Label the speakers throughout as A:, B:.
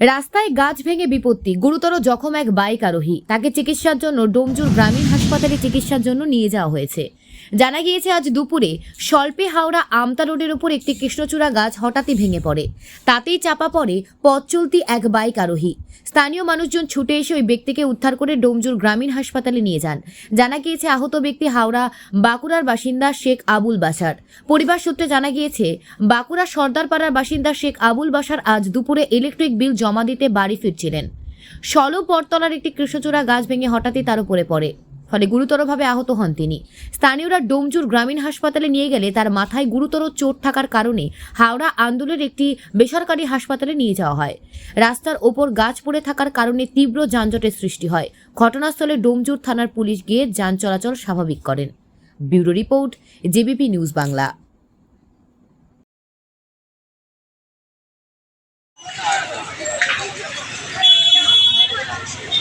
A: রাস্তায় গাছ ভেঙে বিপত্তি, গুরুতর জখম এক বাইক আরোহী। তাকে চিকিৎসার জন্য ডোমজুর গ্রামীণ হাসপাতালে চিকিৎসার জন্য নিয়ে যাওয়া হয়েছে। জানা গিয়েছে, আজ দুপুরে স্বল্পে হাওড়া আমতা রোডের উপর একটি কৃষ্ণচূড়া গাছ হঠাৎই ভেঙে পড়ে। তাতেই চাপা পড়ে পথ চলতি এক বাইক আরোহী। স্থানীয় মানুষজন ছুটে এসে ওই ব্যক্তিকে উদ্ধার করে ডোমজুর গ্রামীণ হাসপাতালে নিয়ে যান। জানা গিয়েছে, আহত ব্যক্তি হাওড়া বাঁকুড়ার বাসিন্দা শেখ আবুল বাসার পরিবার সূত্রে জানা গিয়েছে, বাঁকুড়া সর্দারপাড়ার বাসিন্দা শেখ আবুল বাসার আজ দুপুরে ইলেকট্রিক বিল জমা দিতে বাড়ি ফিরছিলেন। সল পরতলার একটি কৃষ্ণচূড়া গাছ ভেঙে হঠাৎই তার উপরে পড়ে। ফলে গুরুতরভাবে আহত হন তিনি। স্থানীয়রা ডোমজুর গ্রামীণ হাসপাতালে নিয়ে গেলে তার মাথায় গুরুতর চোট থাকার কারণে হাওড়া আন্দোলনের একটি বেসরকারি হাসপাতালে নিয়ে যাওয়া হয়। রাস্তার ওপর গাছ পড়ে থাকার কারণে তীব্র যানজটের সৃষ্টি হয়। ঘটনাস্থলে ডোমজুর থানার পুলিশ গিয়ে যান চলাচল স্বাভাবিক করেন। Bureau report, JBP news Bangla.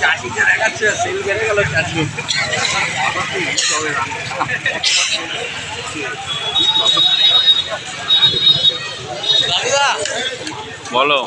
B: চাটি
C: বলো
B: চাটিকে সেল বেড়ে
C: বলো।